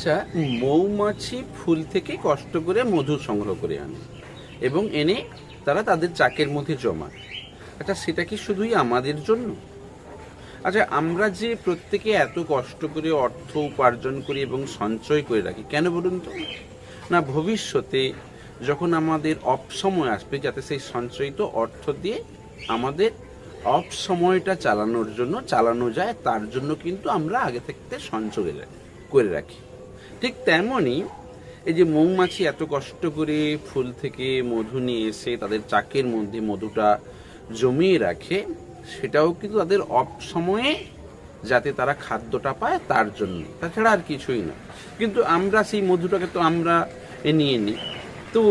আচ্ছা মৌমাছি ফুল থেকে কষ্ট করে মধু সংগ্রহ করে আনে এবং এনে তারা তাদের চাকের মধ্যে জমায় আচ্ছা সেটা কি শুধুই আমাদের জন্য? আচ্ছা আমরা যে প্রত্যেকে এত কষ্ট করে অর্থ উপার্জন করি এবং সঞ্চয় করে রাখি কেন বলুন তো? না ভবিষ্যতে যখন আমাদের অপসময় আসবে যাতে সেই সঞ্চয়িত অর্থ দিয়ে আমাদের অপসময়টা চালানোর জন্য চালানো যায় তার জন্য কিন্তু আমরা আগে থেকে সঞ্চয় করে রাখি। ঠিক তেমনই এই যে মৌমাছি এত কষ্ট করে ফুল থেকে মধু নিয়ে এসে তাদের চাকের মধ্যে মধুটা জমিয়ে রাখে, সেটাও কিন্তু তাদের সময়ে যাতে তারা খাদ্যটা পায় তার জন্য। তাছাড়া আর কিছুই না। কিন্তু আমরা সেই মধুটাকে তো আমরা নিয়ে নিই। তো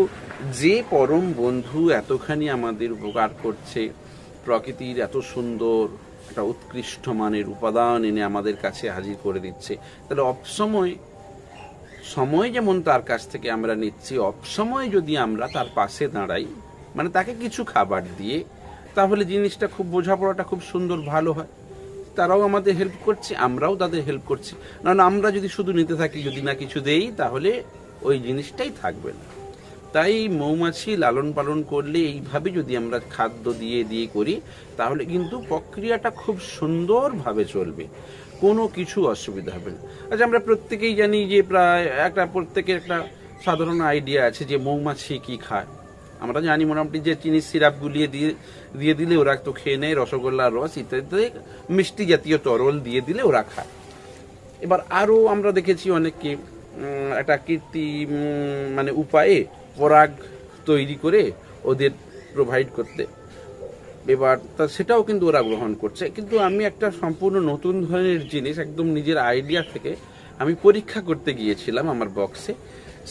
যে পরম বন্ধু এতখানি আমাদের উপকার করছে, প্রকৃতির এত সুন্দর একটা উৎকৃষ্ট মানের উপাদান এনে আমাদের কাছে হাজির করে দিচ্ছে, তাহলে অপসময় সময় যেমন তার কাছ থেকে আমরা নিচ্ছি অপসময় যদি আমরা তার পাশে দাঁড়াই মানে তাকে কিছু খাবার দিয়ে, তাহলে জিনিসটা খুব বোঝাপড়াটা খুব সুন্দর, ভালো হয়। তারাও আমাদের হেল্প করছে, আমরাও তাদের হেল্প করছি। না আমরা যদি শুধু নিতে থাকি, যদি না কিছু দেই, তাহলে ওই জিনিসটাই থাকবে না। তাই মৌমাছি লালন পালন করলে এইভাবে যদি আমরা খাদ্য দিয়ে দিয়ে করি, তাহলে কিন্তু প্রক্রিয়াটা খুব সুন্দরভাবে চলবে। কোনো কিছু অসুবিধা হবে না। আচ্ছা আমরা প্রত্যেকেই জানি যে প্রায় একটা, প্রত্যেকের একটা সাধারণ আইডিয়া আছে যে মৌমাছি কি খায়। আমরা জানি মোটামুটি যে চিনি সিরাপ গুলিয়ে দিয়ে দিয়ে দিলে ওরা তো খেয়ে নেয় রসগোল্লার রস ইত্যাদি মিষ্টি জাতীয় তরল দিয়ে দিলে ওরা খায়। এবার আরও আমরা দেখেছি অনেককে একটা কীর্তি মানে উপায়ে পরাগ তৈরি করে ওদের প্রোভাইড করতে। এবার, তা সেটাও কিন্তু ওরা গ্রহণ করছে। কিন্তু আমি একটা সম্পূর্ণ নতুন ধরনের জিনিস, একদম নিজের আইডিয়া থেকে আমি পরীক্ষা করতে গিয়েছিলাম আমার বক্সে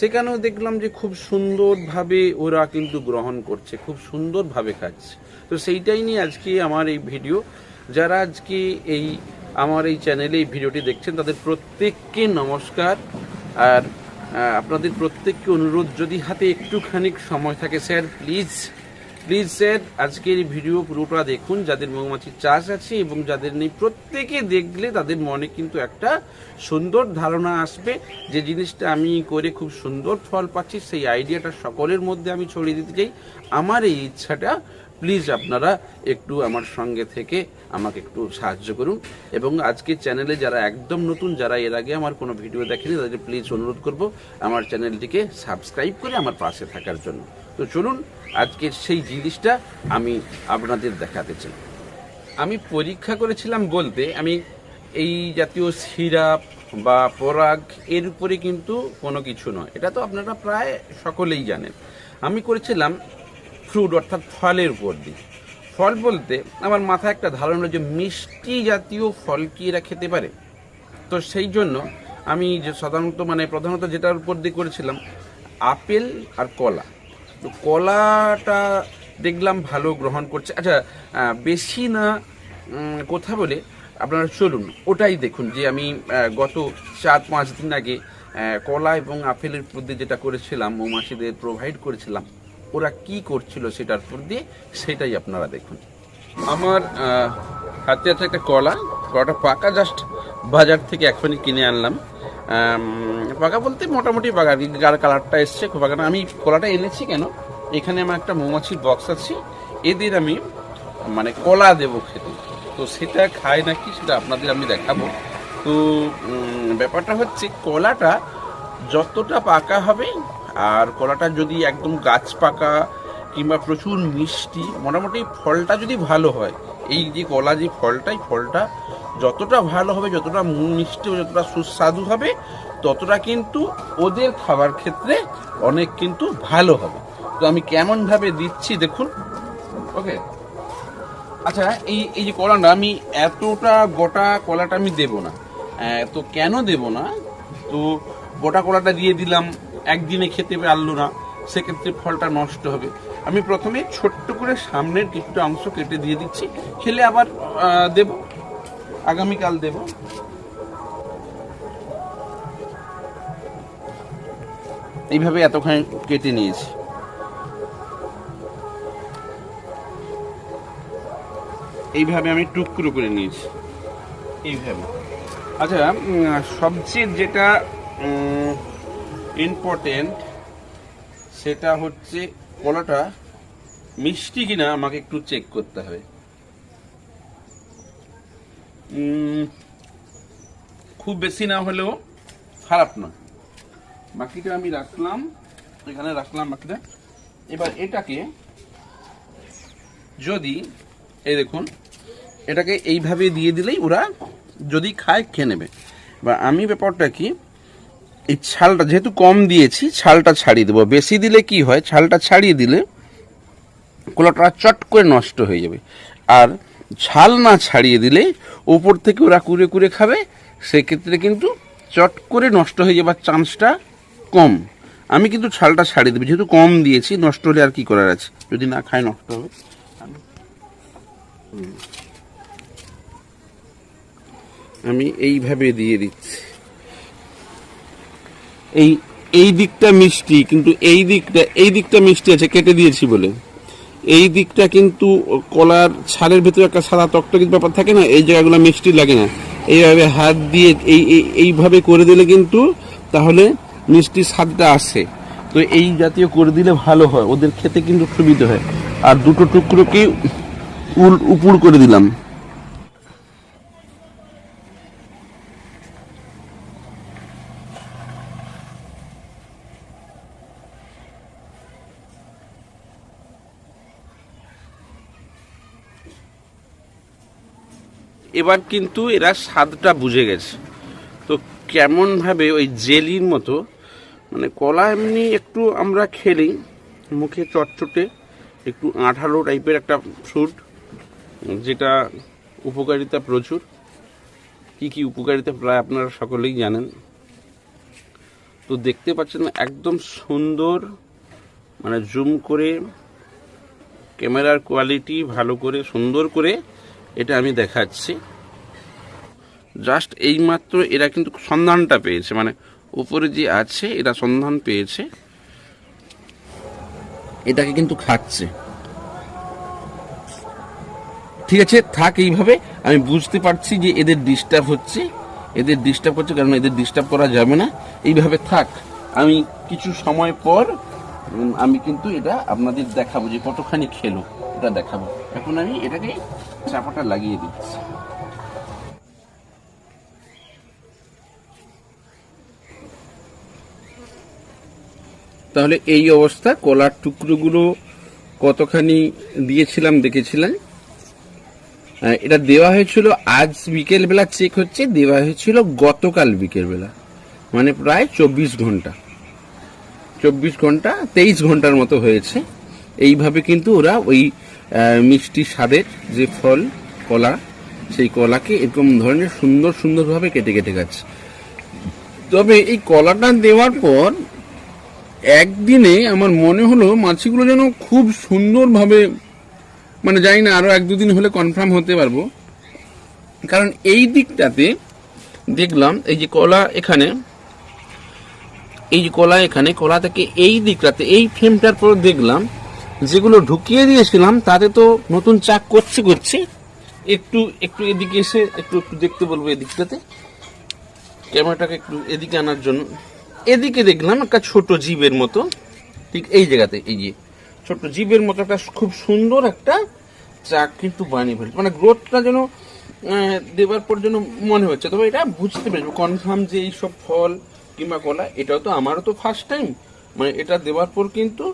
সেখানেও দেখলাম যে খুব সুন্দরভাবে ওরা কিন্তু গ্রহণ করছে, খুব সুন্দরভাবে খাচ্ছে। তো সেইটাই নিয়ে আজকে আমার এই ভিডিও যারা আজকে এই, আমার এই চ্যানেলে এই ভিডিওটি দেখছেন, তাদের প্রত্যেককে নমস্কার। আর আপনাদের প্রত্যেককে অনুরোধ, যদি হাতে একটুখানি সময় থাকে স্যার প্লিজ প্লিজ স্যার আজকের ভিডিও পুরোটা দেখুন। যাদের মৌমাছির চাষ আছে এবং যাদের নেই, প্রত্যেকে দেখলে তাদের মনে কিন্তু একটা সুন্দর ধারণা আসবে যে জিনিসটা আমি করে খুব সুন্দর ফল পাচ্ছি। সেই আইডিয়াটা সকলের মধ্যে আমি ছড়িয়ে দিতে চাই। আমার এই ইচ্ছাটা প্লিজ আপনারা একটু আমার সঙ্গে থেকে আমাকে একটু সাহায্য করুন। এবং আজকে চ্যানেলে যারা একদম নতুন, যারা এর আগে আমার কোনো ভিডিও দেখেনি তাদের প্লিজ অনুরোধ করব আমার চ্যানেলটিকে সাবস্ক্রাইব করে আমার পাশে থাকার জন্য। তো চলুন, আজকের সেই জিনিসটা আমি আপনাদের দেখাতে চাই। আমি পরীক্ষা করেছিলাম বলতে, আমি এই জাতীয় সিরাপ বা পরাগ এর উপরে কিন্তু কোনো কিছু নয়। এটা তো আপনারা প্রায় সকলেই জানেন। আমি করেছিলাম ফ্রুট অর্থাৎ ফলের উপর দিয়ে। ফল বলতে আমার মাথায় একটা ধারণা যে মিষ্টি জাতীয় ফল কি এরা খেতে পারে? তো সেই জন্য আমি যে সাধারণত মানে প্রধানত যেটার উপর দিয়ে করেছিলাম, আপেল আর কলা। তো কলাটা দেখলাম ভালো গ্রহণ করছে। আচ্ছা বেশি না কথা বলে আপনারা চলুন, ওটাই দেখুন যে আমি গত চার পাঁচ দিন আগে কলা এবং আপেলের দিয়ে যেটা করেছিলাম, মৌমাছিদের প্রোভাইড করেছিলাম। ওরা কি করছিল সেটার উপর দিয়ে সেটাই আপনারা দেখুন। আমার হাতে আছে একটা কলা। কলাটা পাকা জাস্ট বাজার থেকে এখনই কিনে আনলাম। পাকা বলতে মোটামুটি পাকা। আর কি গার কালারটা এসছে, খুব পাকা আমি কলাটা এনেছি কেন? এখানে আমার একটা মৌমাছির বক্স আছে। এদের আমি মানে কলা দেবো খেতে। তো সেটা খায় নাকি সেটা আপনাদের আমি দেখাবো। তো ব্যাপারটা হচ্ছে কলাটা যতটা পাকা হবে, আর কলাটা যদি একদম গাছ পাকা কিংবা প্রচুর মিষ্টি, মোটামুটি ফলটা যদি ভালো হয়, এই যে কলা যে ফলটা, এই ফলটা যতটা ভালো হবে, যতটা মিষ্টি যতটা সুস্বাদু হবে, ততটা কিন্তু ওদের খাবার ক্ষেত্রে অনেক কিন্তু ভালো হবে। তো আমি কেমনভাবে দিচ্ছি দেখুন। ওকে। আচ্ছা এই এই যে কলাটা, আমি এতটা গোটা কলাটা আমি দেব না। তো কেন দেব না? তো গোটা কলাটা দিয়ে দিলাম, একদিনে খেতে পারল না, সেক্ষেত্রে ফলটা নষ্ট হবে। আমি প্রথমে ছোট্ট করে সামনের কিছুটা অংশ কেটে দিয়ে দিচ্ছি, খেলে আবার দেব, আগামীকাল দেব। এইভাবে এতখানি কেটে নিয়েছি। এইভাবে আমি টুকরো করে নিয়েছি। এইভাবে। আচ্ছা সবচেয়ে যেটা ইম্পর্টেন্ট সেটা হচ্ছে কলাটা মিষ্টি কিনা আমাকে একটু চেক করতে হবে। খুব বেশি না হলেও খারাপ নয় বাকিটা আমি রাখলাম, এখানে রাখলাম বাকিটা। এবার এটাকে যদি, এই দেখুন, এটাকে এইভাবে দিয়ে দিলেই ওরা যদি খায়, খেয়ে নেবে। বা আমি ব্যাপারটা কি এই ছালটা যেহেতু কম দিয়েছি, ছালটা ছাড়িয়ে দেবো। বেশি দিলে কি হয়, ছালটা ছাড়িয়ে দিলে কলাটা চট করে নষ্ট হয়ে যাবে। আর ছাল না ছাড়িয়ে দিলে ওপর থেকে ওরা কুড়ে কুড়ে খাবে, সেক্ষেত্রে কিন্তু চট করে নষ্ট হয়ে যাবার চান্সটা কম। আমি কিন্তু ছালটা ছাড়িয়ে দেবো, যেহেতু কম দিয়েছি, নষ্ট হলে আর কি করার আছে? যদি না খায় নষ্ট হবে। আমি- এইভাবে দিয়ে দিচ্ছি। এই এই দিকটা মিষ্টি, কিন্তু এই দিকটা এই দিকটা মিষ্টি আছে, কেটে দিয়েছি বলে। এই দিকটা কিন্তু কলার ছালের ভেতরে একটা সাদা টকটকির ব্যাপার থাকে না, এই জায়গাগুলো মিষ্টি লাগে না। এইভাবে হাত দিয়ে এই, এই- এইভাবে করে দিলে কিন্তু তাহলে মিষ্টি স্বাদটা আসে। তো এই জাতীয় করে দিলে ভালো হয়, ওদের খেতে কিন্তু সুবিধা হয়। আর দুটো টুকরোকে উল, উপুর করে দিলাম। এবার কিন্তু এরা স্বাদটা বুঝে গেছে। তো কেমনভাবে ওই জেলির মতো মানে কলা এমনি একটু আমরা খেলি, মুখে চটচটে, একটু আঠালো টাইপের একটা ফ্রুট যেটা উপকারিতা প্রচুর। কি কি উপকারিতা প্রায় আপনারা সকলেই জানেন। তো দেখতে পাচ্ছেন একদম সুন্দর মানে জুম করে, ক্যামেরার কোয়ালিটি ভালো করে, সুন্দর করে এটা আমি দেখাচ্ছি। জাস্ট এইমাত্র এরা কিন্তু সন্ধানটা পেয়েছে মানে উপরে যে আছে, এরা সন্ধান পেয়েছে। এটাকে কিন্তু খাচ্ছে। ঠিক আছে, থাক এইভাবে, আমি বুঝতে পারছি যে এদের ডিস্টার্ব হচ্ছে। এদের ডিস্টার্ব হচ্ছে কারণ এদের ডিস্টার্ব করা যাবে না। এইভাবে থাক, আমি কিছু সময় পর আমি কিন্তু এটা আপনাদের দেখাবো যে কতখানি খেলো এটা দেখাবো। এখন আমি এটাকে চাপাটা লাগিয়ে দিচ্ছি। তাহলে এই অবস্থা কলার টুকরোগুলো কতখানি দিয়েছিলাম দেখেছিলেন? আহ, এটা দেওয়া হয়েছিল আজ বিকেল বেলা চেক হচ্ছে দেওয়া হয়েছিল গতকাল বিকেল বেলা মানে প্রায় চব্বিশ ঘণ্টা। চব্বিশ ঘণ্টা তেইশ ঘণ্টার মতো হয়েছে। এইভাবে কিন্তু ওরা ওই মিষ্টি স্বাদের যে ফল, কলা, সেই কলাকে এরকম ধরনের সুন্দর সুন্দরভাবে কেটে কেটে খাচ্ছে। তবে এই কলাটা দেওয়ার পর একদিনে আমার মনে হলো মাছিগুলো যেন খুব সুন্দরভাবে মানে জানি না আরও এক দুদিন হলে কনফার্ম হতে পারব। কারণ এই দিকটাতে দেখলাম এই যে কলা এখানে, এই যে কলা এখানে, কলা থেকে এই দিকটাতে, এই ফ্রেমটার পর দেখলাম যেগুলো ঢুকিয়ে দিয়েছিলাম, তাতে তো নতুন চাক করছে করছে। একটু একটু এদিকে এসে, একটু একটু দেখতে বলব এদিকটাতে। ক্যামেরাটাকে একটু এদিকে আনার জন্য। এদিকে দেখলাম একটা ছোট জীবের মতো। ঠিক এই জায়গাতে, এই যে। ছোট জীবের মতো একটা খুব সুন্দর একটা চাক কিন্তু বানিয়ে ফেলছে। মানে গ্রোথটা যেন দেবার পর যেন মনে হচ্ছে। তবে এটা বুঝতে পেরেছি কনফার্ম যে এই সব ফল কিংবা কলা, এটাও তো আমারও তো ফার্স্ট টাইম মানে এটা দেওয়ার পর কিন্তু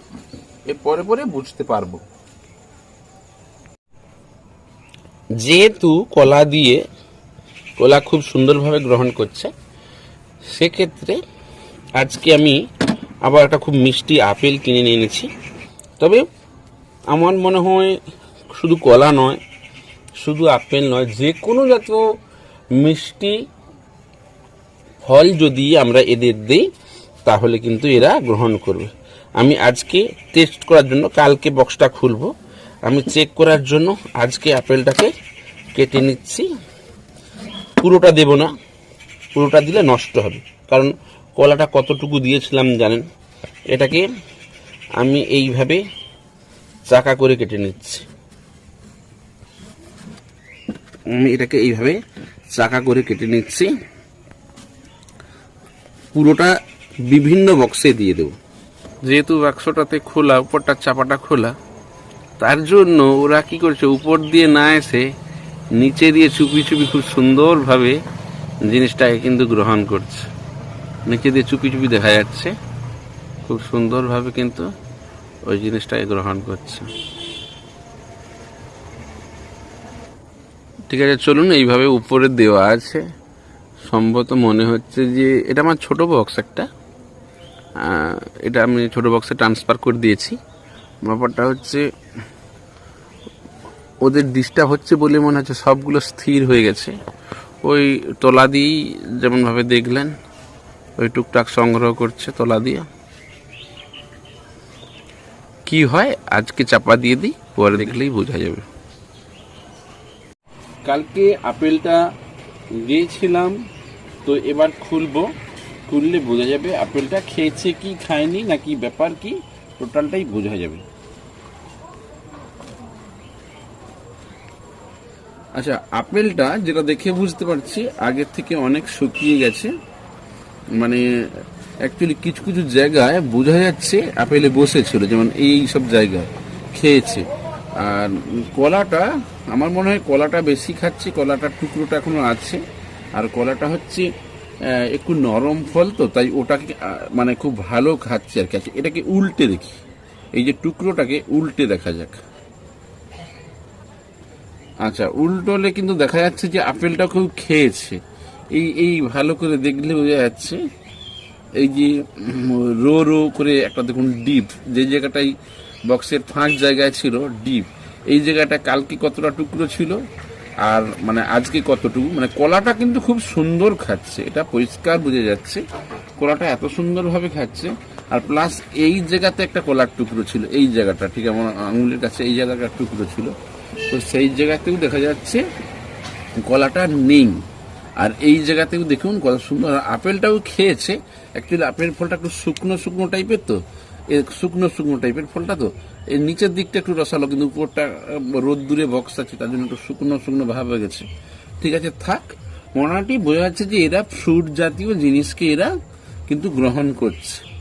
এর পরে পরে বুঝতে পারব। যেহেতু কলা দিয়ে কলা খুব সুন্দরভাবে গ্রহণ করছে, সেক্ষেত্রে আজকে আমি আবার একটা খুব মিষ্টি আপেল কিনে নিয়ে এনেছি। তবে আমার মনে হয় শুধু কলা নয়, শুধু আপেল নয়, যে কোনো জাতীয় মিষ্টি ফল যদি আমরা এদের দিই, তাহলে কিন্তু এরা গ্রহণ করবে। আমি আজকে টেস্ট করার জন্য, কালকে বক্সটা খুলবো। আমি চেক করার জন্য আজকে আপেলটাকে কেটে নিচ্ছি। পুরোটা দেব না। পুরোটা দিলে নষ্ট হবে। কারণ কলাটা কতটুকু দিয়েছিলাম জানেন? এটাকে আমি এইভাবে চাকা করে কেটে নিচ্ছি। আমি এটাকে এইভাবে চাকা করে কেটে নিচ্ছি। পুরোটা বিভিন্ন বক্সে দিয়ে দেবো। যেহেতু বাক্সটাতে খোলা উপরটা চাপাটা খোলা, তার জন্য ওরা কি করছে, উপর দিয়ে না এসে নিচে দিয়ে চুপি চুপি খুব সুন্দরভাবে জিনিসটাকে কিন্তু গ্রহণ করছে। নিচে দিয়ে চুপি চুপি দেখা যাচ্ছে, খুব সুন্দরভাবে কিন্তু ওই জিনিসটাকে গ্রহণ করছে। ঠিক আছে, চলুন এইভাবে উপরে দেওয়া আছে। সম্ভবত মনে হচ্ছে যে এটা আমার ছোট বক্স একটা। এটা আমি ছোট বক্সে ট্রান্সফার করে দিয়েছি। ব্যাপারটা হচ্ছে, ওদের ডিস্টার্ব হচ্ছে বলে মনে হচ্ছে সবগুলো স্থির হয়ে গেছে। ওই তলা দিয়েই যেমনভাবে দেখলেন, ওই টুকটাক সংগ্রহ করছে তলা দিয়ে। কি হয়, আজকে চাপা দিয়ে দিই, পরে দেখলেই বোঝা যাবে। কালকে আপেলটা দিয়েছিলাম, তো এবার খুলবো। খুললে বোঝা যাবে আপেলটা খেয়েছে কি খায়নি, নাকি ব্যাপার কি, টোটালটাই বোঝা যাবে। আচ্ছা আপেলটা যেটা দেখে বুঝতে পারছি, আগের থেকে অনেক শুকিয়ে গেছে। মানে অ্যাকচুয়ালি কিছু কিছু জায়গায় বোঝা যাচ্ছে আপেলে বসেছিল, যেমন এই সব জায়গায় খেয়েছে। আর কলাটা, আমার মনে হয় কলাটা বেশি খাচ্ছে, কলাটার টুকরোটা এখনও আছে। আর কলাটা হচ্ছে একটু নরম ফল তো তাই ওটাকে মানে খুব ভালো খাচ্ছে আর কি। আচ্ছা, এটাকে উল্টে দেখি। এই যে টুকরোটাকে উল্টে দেখা যাক। আচ্ছা উল্টোলে কিন্তু দেখা যাচ্ছে যে আপেলটা খুব খেয়েছে। এই এই ভালো করে দেখলে বোঝা যাচ্ছে এই যে রো রো করে একটা দেখুন ডিপ যে জায়গাটাই বক্সের ফাঁক জায়গায় ছিল ডিপ। এই জায়গাটা কালকে কতটা টুকরো ছিল? আর মানে আজকে কতটুকু? মানে কলাটা কিন্তু খুব সুন্দর খাচ্ছে, এটা পরিষ্কার বোঝা যাচ্ছে। কলাটা এত সুন্দরভাবে খাচ্ছে, আর প্লাস এই জায়গাতে একটা কলার টুকরো ছিল, এই জায়গাটা, ঠিক আমার আঙুলের কাছে এই জায়গাটা টুকরো ছিল। তো সেই জায়গাতেও দেখা যাচ্ছে কলাটা নেই। আর এই জায়গাতেও দেখুন কত সুন্দর আপেলটাও খেয়েছে। অ্যাকচুয়ালি আপেল ফলটা একটু শুকনো শুকনো টাইপের তো। শুকনো শুকনো টাইপের ফলটা তো। এর নিচের দিকটা একটু রসালো, কিন্তু উপরটা রোদ দূরে বক্স আছে, তার জন্য একটু শুকনো শুকনো ভাব হয়ে গেছে। ঠিক আছে, থাক। মোটামুটি বোঝা যাচ্ছে যে এরা ফ্রুট জাতীয় জিনিসকে এরা কিন্তু গ্রহণ করছে।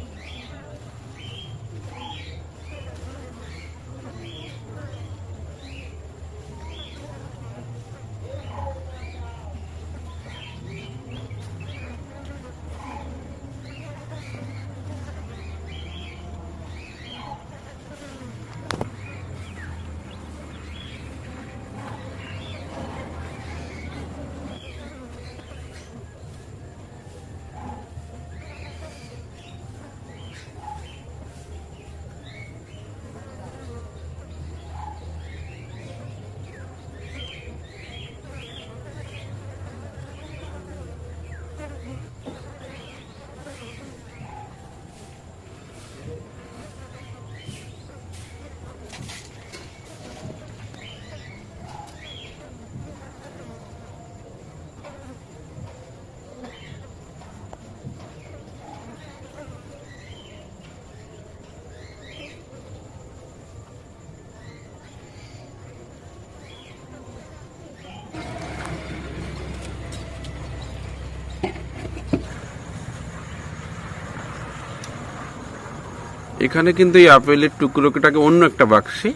এখানে কিন্তু এই আপেলের টুকরোটাকে অন্য একটা বাক্সে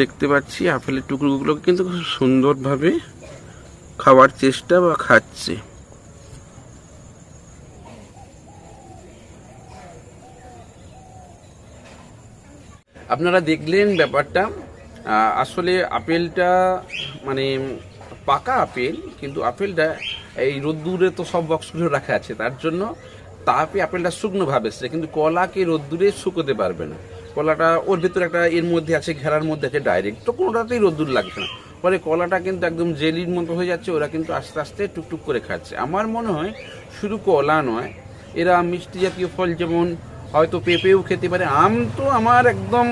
দেখতে পাচ্ছি। আপেলের টুকরোগুলোকে কিন্তু খুব সুন্দরভাবে খাওয়ার চেষ্টা বা খাচ্ছে। আপনারা দেখলেন ব্যাপারটা। আসলে আপেলটা মানে পাকা আপেল, কিন্তু আপেলটা এই রোদ্দুরে তো সব বক্সগুলো রাখা আছে। তার জন্য তাপে আপেলটা শুকনো ভাবে এসছে কিন্তু কলাকে রোদ্দুরে শুকোতে পারবে না। কলাটা ওর ভিতরে একটা এর মধ্যে আছে, ঘেরার মধ্যে আছে ডাইরেক্ট তো কোনোটাতেই রোদ্দুর লাগছে না। ফলে কলাটা কিন্তু একদম জেলির মতো হয়ে যাচ্ছে, ওরা কিন্তু আস্তে আস্তে টুকটুক করে খাচ্ছে। আমার মনে হয় শুধু কলা নয়, এরা মিষ্টি জাতীয় ফল যেমন হয়তো পেঁপেও খেতে পারে। আম তো আমার একদম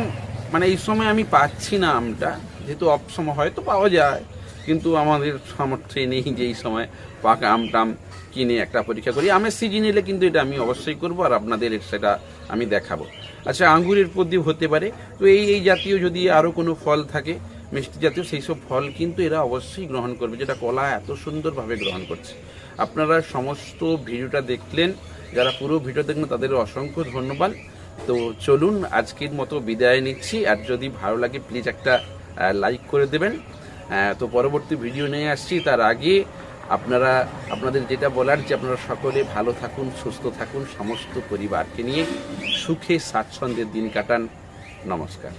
মানে এই সময় আমি পাচ্ছি না আমটা। যেহেতু অফ সময় হয়তো পাওয়া যায়। কিন্তু আমাদের সামর্থ্যে নেই যে এই সময় পাকা আম টাম কিনে একটা পরীক্ষা করি, আমের সিজন এলে কিন্তু এটা আমি অবশ্যই করব আর আপনাদের সেটা আমি দেখাবো। আচ্ছা আঙ্গুরের পদ্যে হতে পারে, তো এই এই জাতীয় যদি আরও কোনো ফল থাকে, মিষ্টি জাতীয়, সেই সব ফল কিন্তু এরা অবশ্যই গ্রহণ করবে, যেটা কলা এত সুন্দরভাবে গ্রহণ করছে। আপনারা সমস্ত ভিডিওটা দেখলেন, যারা পুরো ভিডিও দেখলেন, তাদের অসংখ্য ধন্যবাদ। তো চলুন, আজকের মতো বিদায় নিচ্ছি, আর যদি ভালো লাগে প্লিজ একটা লাইক করে দেবেন। তো পরবর্তী ভিডিও নিয়ে আসছি, তার আগে আপনারা, আপনাদের যেটা বলার যে আপনারা সকলে ভালো থাকুন, সুস্থ থাকুন, সমস্ত পরিবারকে নিয়ে সুখে স্বাচ্ছন্দ্যের দিন কাটান। নমস্কার।